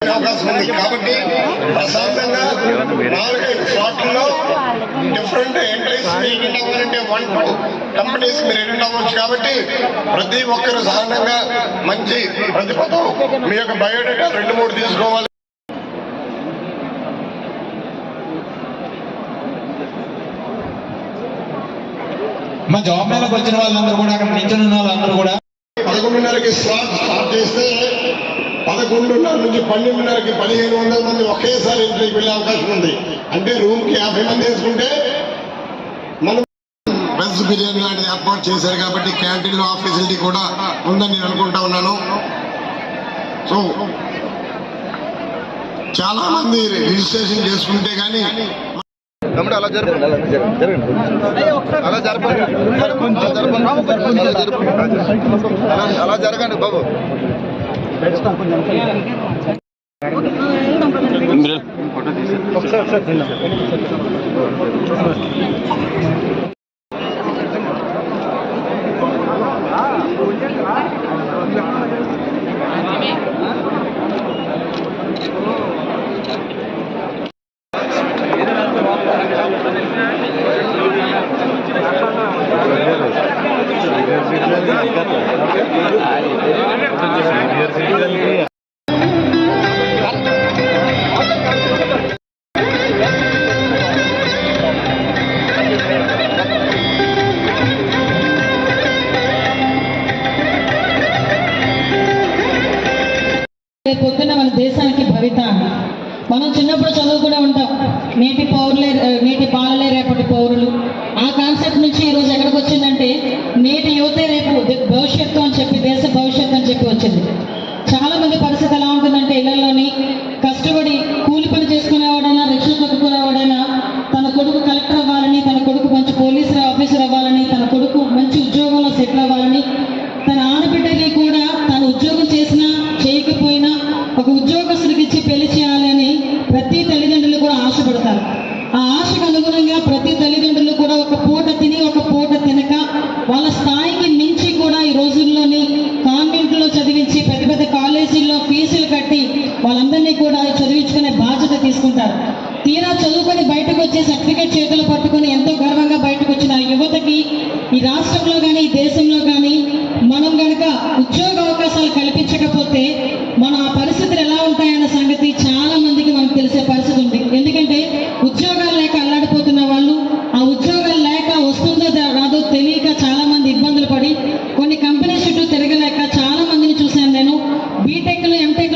అవకాశం ఉంది కాబట్టి ప్రశాంతంగా నాలుగైదు స్లాట్లలో డిఫరెంట్ ఎంట్రీస్ మీరు అటెండ్ వన్ కంపెనీస్ మీరు అటెండ్ అవ్వచ్చు కాబట్టి ప్రతి ఒక్కరు సహనంగా మంచి ప్రతిపదం మీ యొక్క బయోడేటా రెండు మూడు తీసుకోవాలి. మా జాబ్ మేళకు వచ్చిన వాళ్ళందరూ కూడా అక్కడ నిల్చొని ఉన్న వాళ్ళందరూ కూడా. పదకొండున్నరకి స్లాట్ స్టార్ట్ చేస్తే పదకొండున్నర నుంచి పన్నెండున్నరకి పదిహేను వందల మంది ఒకేసారి ఇంట్లోకి వెళ్ళే అవకాశం ఉంది. అంటే రూమ్కి యాభై మంది వేసుకుంటే మనం వెజ్ బిర్యానీ లాంటిది ఏర్పాటు చేశారు కాబట్టి క్యాంటీన్ ఆ ఫెసిలిటీ కూడా ఉందని నేను అనుకుంటా ఉన్నాను. సో చాలా మంది రిజిస్ట్రేషన్ చేసుకుంటే కానీ తమ్ముడు అలా జరపండి అలా జరపండి అలా జరపండి అలా అలా- అలా జరగండి బాబు. రేపు పొద్దున్న మన దేశానికి భవిత. మనం చిన్నప్పుడు చదువుకునే ఉంటాం. నేటి పౌరులే నేటి బాలలే రేపటి పౌరులు. ఆ కాన్సెప్ట్ నుంచి ఈ రోజు ఎక్కడికి వచ్చిందంటే నేటి యువతే రేపు భవిష్యత్తు అని చెప్పి దేశ భవిష్యత్తు అని చెప్పి వచ్చింది. చాలా మంది పరిస్థితి ఎలా ఉంటుందంటే ఇళ్ళలోని కష్టపడి కూలి పని చేసుకునేవాడైనా రిక్షా తొక్కుకునేవాడైనా తన కొడుకు కలెక్టర్ అవ్వాలి సర్టిఫికేట్ పట్టుకొని ఎంతో గర్వంగా బయటకు వచ్చిన యువతకి ఈ రాష్ట్రంలో కానీ ఈ దేశంలో కానీ మనం గనక ఉద్యోగ అవకాశాలు కల్పించకపోతే మన ఆ పరిస్థితులు ఎలా ఉంటాయన్న సంగతి చాలా మందికి మనకు తెలిసే పరిస్థితి ఉంది. ఎందుకంటే ఉద్యోగాలు లేక అల్లాడిపోతున్న వాళ్ళు ఆ ఉద్యోగాలు లేక వస్తుందో రాదో తెలియక చాలా మంది ఇబ్బందులు పడి కొన్ని కంపెనీస్ చుట్టూ తిరగలేక చాలా మందిని చూశాను నేను. బీటెక్లు ఎంటెక్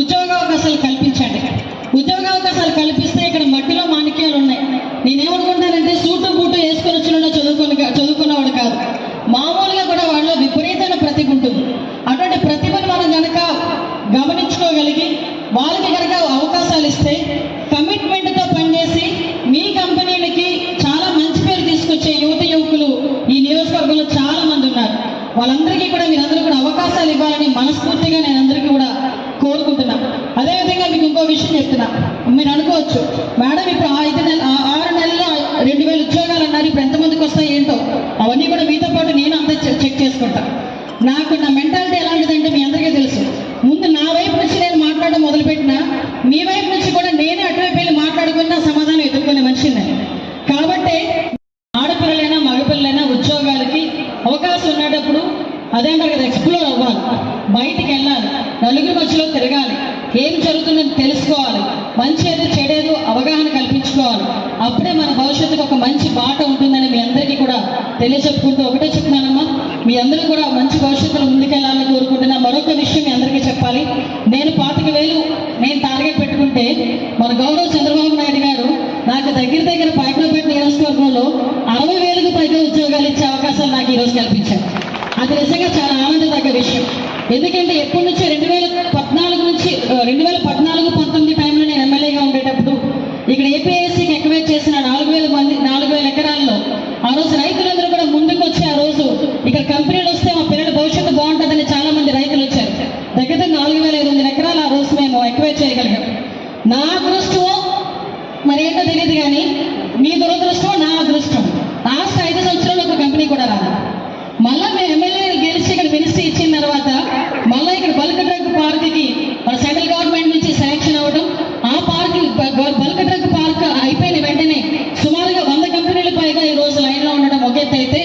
ఉద్యోగ అవకాశాలు కల్పించండి. ఉద్యోగ అవకాశాలు కల్పిస్తే ఇక్కడ మట్టిలో మాణిక్యాలు ఉన్నాయి. నేనేమనుకుంటానంటే సూటు బూటు వేసుకొని వచ్చిన చదువుకుని చదువుకున్నవాడు కాదు. మామూలుగా కూడా వాళ్ళలో విపరీతమైన ప్రతిభ ఉంటుంది. అటువంటి ప్రతిభను మనం కనుక గమనించుకోగలిగి వాళ్ళకి కనుక అవకాశాలు ఇస్తే కమిట్మెంట్తో పనిచేసి మీ కంపెనీలకి చాలా మంచి పేరు తీసుకొచ్చే యువత యువకులు ఈ నియోజకవర్గంలో చాలా మంది ఉన్నారు. వాళ్ళందరికీ కూడా మీరందరూ కూడా అవకాశాలు ఇవ్వాలని మనస్ఫూర్తిగా నేను అందరికీ కూడా కోరుకుంటున్నా అదేవిధంగా మీకు ఇంకో విషయం చెప్తున్నా మీరు అనుకోవచ్చు మేడం ఇప్పుడు ఐదు నెల ఆరు నెలల్లో రెండు వేల ఉద్యోగాలు అన్నారు ఇప్పుడు ఎంతమందికి వస్తాయి ఏంటో? అవన్నీ కూడా మీతో పాటు నేను అంతా చెక్ చేసుకుంటా. నాకు నా మెంటాలిటీ ఎలాంటిదంటే మీ అందరికీ తెలుసు. ముందు నా వైపు నుంచి నేను మాట్లాడడం మొదలుపెట్టినా మీ వైపు నుంచి కూడా నేనే అటువైపు వెళ్ళి మాట్లాడుకున్న సమాధానం ఎదుర్కొనే మనిషిని. కాబట్టి ఆడపిల్లలైనా మగపిల్లలైనా ఉద్యోగాలకి అవకాశం ఉన్నప్పుడు అదేంటారు కదా ఎక్స్ప్లోర్ అవ్వాలి. బయటికి వెళ్ళాలి. నలుగురి మధ్యలో తిరగాలి. ఏం జరుగుతుందని తెలుసుకోవాలి. మంచి ఏదో చెడేదో అవగాహన కల్పించుకోవాలి. అప్పుడే మన భవిష్యత్తుకు ఒక మంచి బాట ఉంటుందని మీ అందరికీ కూడా తెలియచెప్పుకుంటూ ఒకటే చెప్తున్నానమ్మా. మీ అందరూ కూడా మంచి భవిష్యత్తులో ముందుకెళ్ళాలని కోరుకుంటున్నా మరొక విషయం మీ అందరికీ చెప్పాలి. నేను పాతిక వేలు నేను టార్గెట్ పెట్టుకుంటే మన గౌరవ చంద్రబాబు నాయుడు గారు నాకు దగ్గర దగ్గర పాయకులపేట నియోజకవర్గంలో అరవై వేలకు పైగా ఉద్యోగాలు ఇచ్చే అవకాశాలు నాకు ఈరోజు కల్పించారు. అది నిజంగా చాలా ఆనందదగ్గ విషయం. ఎందుకంటే ఎప్పటి నుంచో రెండు వేల పద్నాలుగు నుంచి రెండు వేల పద్నాలుగు పంతొమ్మిది టైంలో నేను ఎమ్మెల్యేగా ఉండేటప్పుడు ఇక్కడ ఏపీఎస్సీకి ఎక్వేట్ చేసిన నాలుగు వేల మంది నాలుగు వేల ఎకరాల్లో ఆ రోజు రైతులందరూ కూడా ముందుకు వచ్చి ఆ రోజు ఇక్కడ కంపెనీలు వస్తే మా పిల్లల భవిష్యత్తు బాగుంటుందని చాలా మంది రైతులు వచ్చారు దగ్గర దగ్గర నాలుగు వేల ఐదు వందల ఎకరాలు ఆ రోజు మేము ఎక్వేట్ చేయగలిగాం నా అదృష్టమో మరి ఏంటో తెలియదు కానీ మీ దురదృష్టం నా అదృష్టం లాస్ట్ ఐదు సంవత్సరాలు ఒక కంపెనీ కూడా రాదు మళ్ళా మేము ఎమ్మెల్యే గెలిచి ఇక్కడ మినిస్ట్రీ ఇచ్చిన తర్వాత మళ్ళీ ఇక్కడ బల్క్ డ్రగ్ పార్క్కి మన సెంట్రల్ గవర్నమెంట్ నుంచి శాంక్షన్ అవ్వడం ఆ పార్క్ బల్క్ డ్రగ్ పార్క్ అయిపోయిన వెంటనే సుమారుగా వంద కంపెనీల పైగా ఈ రోజు లైన్లో ఉండడం ఒక ఎత్తు అయితే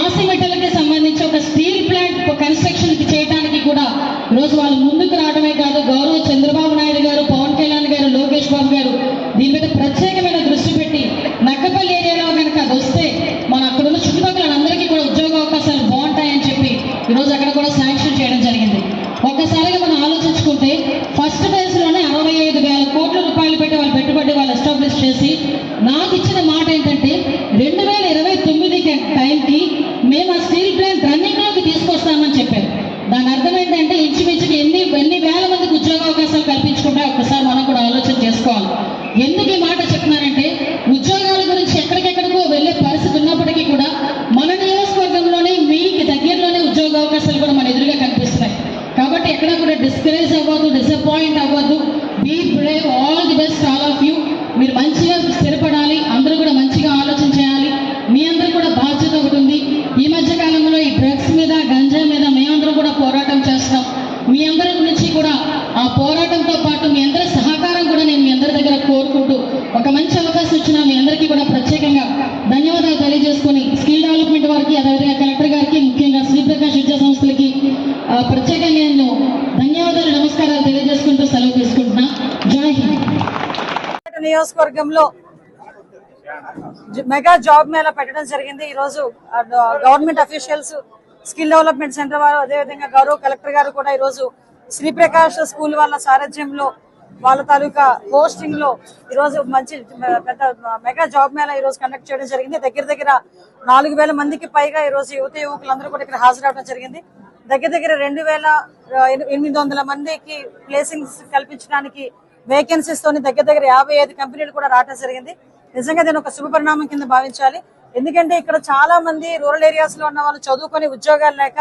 ఆసిమెటల్కి సంబంధించి ఒక స్టీల్ ప్లాంట్ కన్స్ట్రక్షన్ చేయడానికి కూడా ఈరోజు వాళ్ళు ముందుకు రావడమే కాదు గౌరవ చంద్రబాబు నాయుడు గారు పవన్ కళ్యాణ్ గారు లోకేష్ బాబు గారు దీని మీద ప్రత్యేకమైన దృష్టి పెట్టి నక్కపల్లి ఏరియాలో కనుక అది వస్తే మన అక్కడ ఉన్న చుట్టుపక్కల అందరికీ కూడా ఉద్యోగ అవకాశాలు బాగుంటాయని చెప్పి ఈరోజు అక్కడ కూడా శాంక్షన్ చేయడం జరిగింది ఒక్కసారిగా మనం ఆలోచించుకుంటే ఫస్ట్ ఫేజ్లోనే అరవై ఐదు వేల కోట్ల రూపాయలు పెట్టి వాళ్ళు పెట్టుబడి వాళ్ళు ఎస్టాబ్లిష్ చేసి నాకు ఇచ్చిన మాట ఏంటంటే రెండు వేల ఇరవై తొమ్మిది టైంకి మేము ఆ స్టీల్ ప్లాంట్ రన్నింగ్లోకి తీసుకొస్తామని చెప్పారు దాని అర్థం ఏంటంటే ఇంచుమించుకు ఎన్ని ఎన్ని వేల మందికి ఉద్యోగ అవకాశాలు కల్పించుకుంటే ఒక్కసారి మనం కూడా ఆలోచన చేసుకోవాలి. ఎందుకు ఈ మాట చెప్తున్నానంటే ఉద్యోగాల గురించి ఎక్కడికెక్కడికో వెళ్ళే పరిస్థితి ఉన్నప్పటికీ కూడా మన నియోజకవర్గంలోనే మీకు దగ్గరలోనే ఉద్యోగ అవకాశాలు కూడా మన ఎదురుగా కనిపిస్తున్నాయి. కాబట్టి ఎక్కడ కూడా డిస్కరేజ్ అవ్వద్దు డిసప్పాయింట్ అవ్వద్దు. Be brave all the best all of you మీరు మంచిగా స్థిరపడాలి అందరూ కూడా మంచిగా ఆలోచన చేయాలి మీ అందరూ కూడా బాధ్యత ఒకటి ఉంది ఈ మధ్య కాలంలో ఈ డ్రగ్స్ మీద గంజా మీద మేమందరం కూడా పోరాటం చేస్తున్నాం మీ అందరి గురించి కూడా ఆ పోరాటంతో పాటు మీ అందరి సహకారం కూడా నేను మీ అందరి దగ్గర కోరుకుంటూ ఒక మంచి అవకాశం ఇచ్చిన మీ అందరికీ కూడా ప్రత్యేకంగా ధన్యవాదాలు తెలియజేసుకుని స్కిల్ డెవలప్మెంట్ వారికి అదేవిధంగా కలెక్టర్ గారికి ముఖ్యంగా శ్రీప్రకాష్ విద్యా సంస్థలకి ఆ, ప్రత్యేకంగా నేను ధన్యవాదాలు నమస్కారాలు తెలియజేసుకుంటూ సెలవు తీసుకుంటున్నా జై హింద్ నియోజకవర్గంలో మెగా జాబ్ మేళా పెట్టడం జరిగింది. ఈ రోజు government officials skill development center వారు అదేవిధంగా గౌరవ కలెక్టర్ గారు కూడా ఈ రోజు శ్రీప్రకాష్ స్కూల్ వాళ్ళ సారథ్యంలో వాళ్ళ తాలూకా హోస్టింగ్లో ఈ రోజు మంచి పెద్ద మెగా జాబ్ మేళా ఈ రోజు కండక్ట్ చేయడం జరిగింది. దగ్గర దగ్గర నాలుగు వేల మందికి పైగా ఈ రోజు యువత యువకులందరూ కూడా ఇక్కడ హాజరవడం జరిగింది. దగ్గర దగ్గర రెండు వేల ఎనిమిది వందల మందికి ప్లేసింగ్స్ కల్పించడానికి వేకెన్సీస్ తోని దగ్గర దగ్గర యాభై ఐదు కంపెనీలు కూడా రావడం జరిగింది. నిజంగా దీని ఒక శుభ పరిణామం కింద భావించాలి. ఎందుకంటే ఇక్కడ చాలా మంది రూరల్ ఏరియాస్లో ఉన్న వాళ్ళు చదువుకొని ఉద్యోగాలు లేక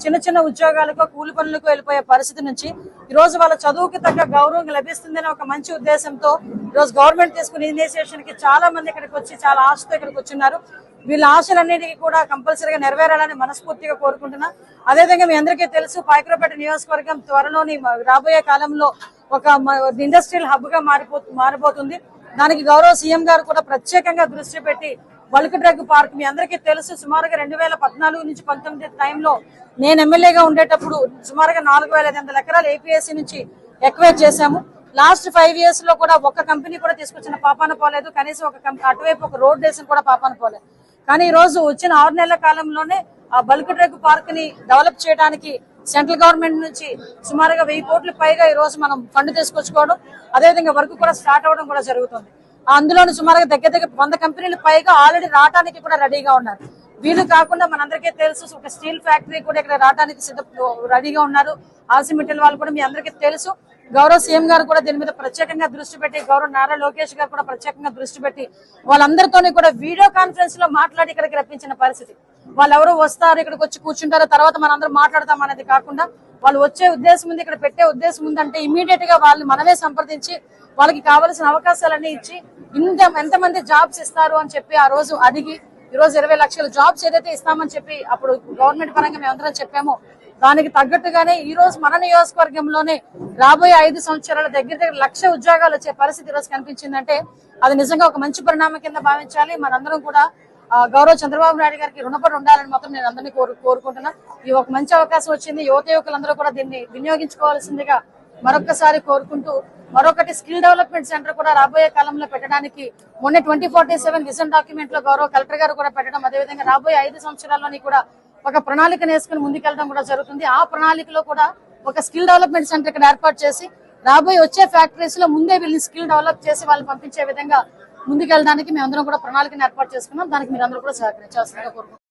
చిన్న చిన్న ఉద్యోగాలకు కూలి పనులకు వెళ్ళిపోయే పరిస్థితి నుంచి ఈ రోజు వాళ్ళ చదువుకి తగ్గ గౌరవం లభిస్తుందని ఒక మంచి ఉద్దేశంతో ఈ రోజు గవర్నమెంట్ తీసుకున్న ఇనిషియేషన్కి చాలా మంది ఇక్కడికి వచ్చి చాలా ఆశతో ఇక్కడికి వచ్చిన్నారు. వీళ్ళ ఆశలన్నిటికీ కూడా కంపల్సరీగా నెరవేరాలని మనస్ఫూర్తిగా కోరుకుంటున్నా. అదేవిధంగా మీ అందరికీ తెలుసు పాయకరపేట నియోజకవర్గం త్వరలోని రాబోయే కాలంలో ఒక ఇండస్ట్రియల్ హబ్గా మారిపో మారిపోతుంది దానికి గౌరవ సీఎం గారు కూడా ప్రత్యేకంగా దృష్టి పెట్టి బల్క్ డ్రగ్ పార్క్ మీ అందరికీ తెలుసు సుమారుగా రెండు వేల పద్నాలుగు నుంచి పంతొమ్మిది టైంలో నేను ఎమ్మెల్యేగా ఉండేటప్పుడు సుమారుగా నాలుగు వేల ఐదు వందల ఎకరాలు ఏపీఎస్సీ నుంచి ఎక్వైర్ చేశాము. లాస్ట్ ఫైవ్ ఇయర్స్లో కూడా ఒక్క కంపెనీ కూడా తీసుకొచ్చిన పాపాన పోలేదు. కనీసం ఒక కంపెనీ అటువైపు ఒక రోడ్ వేసిన కూడా పాపాన పోలేదు కానీ ఈ రోజు వచ్చిన ఆరు నెలల కాలంలోనే ఆ బల్క్ డ్రగ్ పార్క్ని డెవలప్ చేయడానికి సెంట్రల్ గవర్నమెంట్ నుంచి సుమారుగా వెయ్యి కోట్ల పైగా ఈ రోజు మనం ఫండ్ తీసుకొచ్చుకోవడం అదేవిధంగా వర్క్ కూడా స్టార్ట్ అవ్వడం కూడా జరుగుతుంది. అందులోని సుమారుగా దగ్గర దగ్గర వంద కంపెనీలు పైగా ఆల్రెడీ రావడానికి కూడా రెడీగా ఉన్నారు. వీళ్ళు కాకుండా మనందరికీ తెలుసు ఒక స్టీల్ ఫ్యాక్టరీ కూడా ఇక్కడ రావడానికి సిద్ధ రెడీగా ఉన్నారు. ఆసిమిటల్ వాళ్ళు కూడా మీ అందరికీ తెలుసు. గౌరవ సీఎం గారు కూడా దీని మీద ప్రత్యేకంగా దృష్టి పెట్టి గౌరవ నారా లోకేష్ గారు కూడా ప్రత్యేకంగా దృష్టి పెట్టి వాళ్ళందరితోని కూడా వీడియో కాన్ఫరెన్స్లో మాట్లాడి ఇక్కడికి రప్పించిన పరిస్థితి. వాళ్ళు ఎవరు వస్తారు ఇక్కడికి వచ్చి కూర్చుంటారు తర్వాత మనందరం మాట్లాడతాం అనేది కాకుండా వాళ్ళు వచ్చే ఉద్దేశం ఉంది ఇక్కడ పెట్టే ఉద్దేశం ఉందంటే ఇమీడియట్గా వాళ్ళు మనమే సంప్రదించి వాళ్ళకి కావాల్సిన అవకాశాలన్నీ ఇచ్చి ఇంత ఎంతమంది జాబ్స్ ఇస్తారు అని చెప్పి ఆ రోజు అడిగి ఈ రోజు ఇరవై లక్షల జాబ్స్ ఏదైతే ఇస్తామని చెప్పి అప్పుడు గవర్నమెంట్ పరంగా మేమందరం చెప్పామో దానికి తగ్గట్టుగానే ఈ రోజు మన నియోజకవర్గంలోనే రాబోయే ఐదు సంవత్సరాల దగ్గర దగ్గర లక్ష ఉద్యోగాలు వచ్చే పరిస్థితి రోజు కనిపించిందంటే అది నిజంగా ఒక మంచి పరిణామం కింద భావించాలి. మనందరం కూడా గౌరవ చంద్రబాబు నాయుడు గారికి రుణపడి ఉండాలని మాత్రం నేను అందరినీ కోరు కోరుకుంటున్నా. ఈ ఒక మంచి అవకాశం వచ్చింది. యువత యువకులందరూ కూడా దీన్ని వినియోగించుకోవాల్సిందిగా మరొకసారి కోరుకుంటూ మరొకటి స్కిల్ డెవలప్మెంట్ సెంటర్ కూడా రాబోయే కాలంలో పెట్టడానికి మొన్న ట్వంటీ ఫార్టీ సెవెన్ విజన్ డాక్యుమెంట్లో గౌరవ కలెక్టర్ గారు కూడా పెట్టడం అదేవిధంగా రాబోయే ఐదు సంవత్సరాల్లోని కూడా ఒక ప్రణాళిక వేసుకుని ముందుకెళ్ళడం కూడా జరుగుతుంది. ఆ ప్రణాళికలో కూడా ఒక స్కిల్ డెవలప్మెంట్ సెంటర్ ఇక్కడ ఏర్పాటు చేసి రాబోయే వచ్చే ఫ్యాక్టరీస్లో ముందే వీళ్ళని స్కిల్ డెవలప్ చేసి వాళ్ళు పంపించే విధంగా ముందుకెళ్ళడానికి మేమందరం కూడా ప్రణాళికను ఏర్పాటు చేసుకున్నాం. దానికి మీరు అందరూ కూడా సహకరించాల్సిందిగా కోరుకుంటున్నాం.